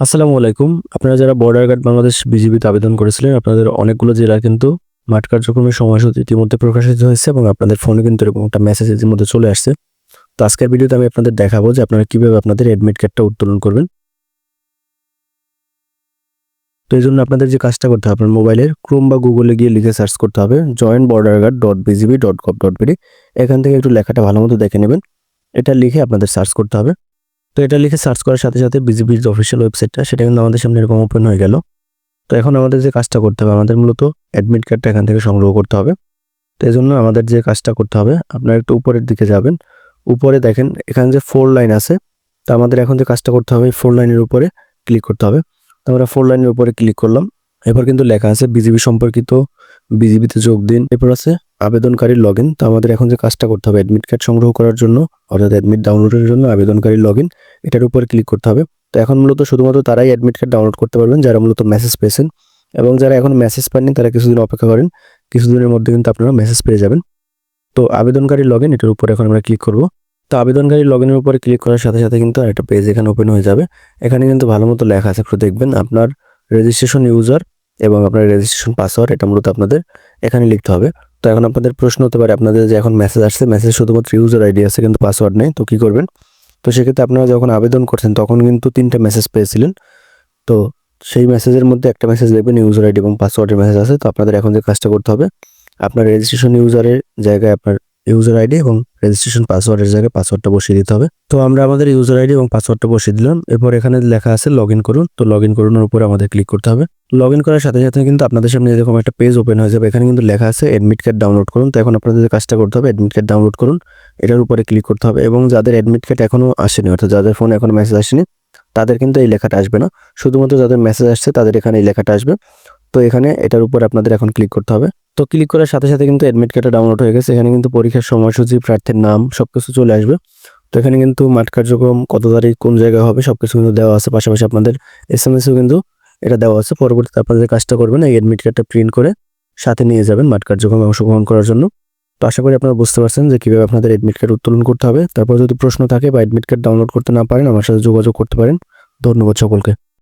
আসসালামু আলাইকুম। আপনারা যারা বর্ডার গার্ড বাংলাদেশ বিজিবিতে আবেদন করেছিলেন, আপনাদের অনেকগুলো জেলা কিন্তু মাঠ কার্যক্রমের সময়সূচি ইতিমধ্যে প্রকাশিত হয়েছে এবং আপনাদের ফোনে কিন্তু এরকম একটা মেসেজ ইতিমধ্যে চলে আসছে। তো আজকের ভিডিওতে আমি আপনাদের দেখাবো যে আপনারা কীভাবে আপনাদের অ্যাডমিট কার্ডটা উত্তোলন করবেন। তো এই জন্য আপনাদের যে কাজটা করতে হবে, আপনার মোবাইলের ক্রোম বা গুগলে গিয়ে লিখে সার্চ করতে হবে joint border guard dot BGB dot gov dot BD এখান থেকে একটু লেখাটা ভালো মতো দেখে নেবেন। এটা লিখে আপনাদের সার্চ করতে হবে। তো এটা লিখে সার্চ করার সাথে সাথে বিজিবির যে অফিসিয়াল ওয়েবসাইটটা সেটা কিন্তু আমাদের সামনে এরকম ওপেন হয়ে গেল। তো এখন আমাদের যে কাজটা করতে হবে, আমাদের মূলত অ্যাডমিট কার্ডটা এখান থেকে সংগ্রহ করতে হবে। তো এই জন্য আমাদের যে কাজটা করতে হবে, আপনারা একটু উপরের দিকে যাবেন। উপরে দেখেন, এখানে যে ফোর লাইন আছে, তো আমাদের এখন যে কাজটা করতে হবে ফোর লাইনের উপরে ক্লিক করতে হবে। তো আমরা ফোর লাইনের উপরে ক্লিক করলাম। এরপর কিন্তু লেখা আছে বিজিবি সম্পর্কিত বিজিবিতে যোগ দিন। এরপর আছে আবেদনকারী লগ তো আমাদের এখন যে কাজটা করতে হবে অ্যাডমিট কার্ড সংগ্রহ করার জন্য অর্থাৎ অ্যাডমিট ডাউনলোডের জন্য আবেদনকারী লগ ইন এটার উপর ক্লিক করতে হবে। তো এখন মূলত শুধুমাত্র তারাই অ্যাডমিট কার্ড ডাউনলোড করতে পারবেন, যারা মূলত মেসেজ পেয়েছেন। এবং যারা এখন মেসেজ পাননি, তারা কিছুদিন অপেক্ষা করেন, কিছুদিনের মধ্যে কিন্তু আপনারা মেসেজ পেয়ে যাবেন। তো আবেদনকারী লগ ইন এটার উপরে এখন আমরা ক্লিক করব। তো আবেদনকারী লগ ইনের উপরে ক্লিক করার সাথে সাথে কিন্তু একটা পেজ এখানে ওপেন হয়ে যাবে। এখানে কিন্তু ভালো মতো লেখা আছে একটু দেখবেন আপনার রেজিস্ট্রেশন ইউজার এবং আপনার রেজিস্ট্রেশন পাসওয়ার্ড এটা মূলত আপনাদের এখানে লিখতে হবে। তো এখন আপনাদের প্রশ্ন হতে পারে, আপনাদের যে এখন মেসেজ আসছে মেসেজ শুধুমাত্র ইউজার আইডি আছে, কিন্তু পাসওয়ার্ড নেই, তো কী করবেন? তো সেক্ষেত্রে আপনারা যখন আবেদন করছেন, তখন কিন্তু তিনটা মেসেজ পেয়েছিলেন। তো সেই মেসেজের মধ্যে একটা মেসেজ দেখবেন ইউজার আইডি এবং পাসওয়ার্ডের মেসেজ আছে, তো আপনাদের এখন যে কাজটা করতে হবে, আপনার রেজিস্ট্রেশন ইউজারের জায়গায় আপনার ইউজার আইডি এবং রেজিস্ট্রেশন পাসওয়ার্ডের জায়গায় পাসওয়ার্ডটা বসিয়ে দিতে হবে। তো আমরা আমাদের ইউজার আইডি এবং পাসওয়ার্ডটা বসিয়ে দিলাম। এরপর এখানে লেখা আছে লগ করুন। তো লগ ইন করুনের উপরে আমাদের ক্লিক করতে হবে। লগ ইন করার সাথে সাথে কিন্তু আপনাদের সামনে এরকম একটা পেজ ওপেন হয়ে যাবে। এখানে কিন্তু লেখা আছে অ্যাডমিট কার্ড ডাউনলোড করুন। তো এখন আপনাদের কাজটা করতে হবে অ্যাডমিট কার্ড ডাউনলোড করুন। এটার উপরে ক্লিক করতে হবে এবং যাদের অ্যাডমিট কার্ড এখনও আসেনি, অর্থাৎ যাদের ফোনে এখনও মেসেজ আসেনি, তাদের কিন্তু এই লেখাটা আসবে না। শুধুমাত্র যাদের মেসেজ আসছে, তাদের এখানে এই লেখাটা আসবে। তো এখানে এটার উপর আপনাদের এখন ক্লিক করতে হবে। তো ক্লিক করার সাথে সাথে কিন্তু অ্যাডমিট কার্ডটা ডাউনলোড হয়ে গেছে। এখানে কিন্তু পরীক্ষার সময়সূচি, প্রার্থীর নাম সব কিছু চলে আসবে। তো এখানে কিন্তু মাঠ কার্যক্রম, কত তারিখ, কোন জায়গায় হবে সব কিছু কিন্তু দেওয়া আছে। পাশাপাশি আপনাদের এস এম এসও কিন্তু এটা দেওয়া আছে। পরবর্তীতে আপনাদের কাজটা করবেন, এই অ্যাডমিট কার্ডটা প্রিন্ট করে সাথে নিয়ে যাবেন মাঠ কার্যক্রমে অংশগ্রহণ করার জন্য। তো আশা করি আপনারা বুঝতে পারছেন যে কীভাবে আপনাদের অ্যাডমিট কার্ড উত্তোলন করতে হবে। তারপর যদি প্রশ্ন থাকে বা অ্যাডমিট কার্ড ডাউনলোড করতে না পারেন, আমার সাথে যোগাযোগ করতে পারেন। ধন্যবাদ সকলকে।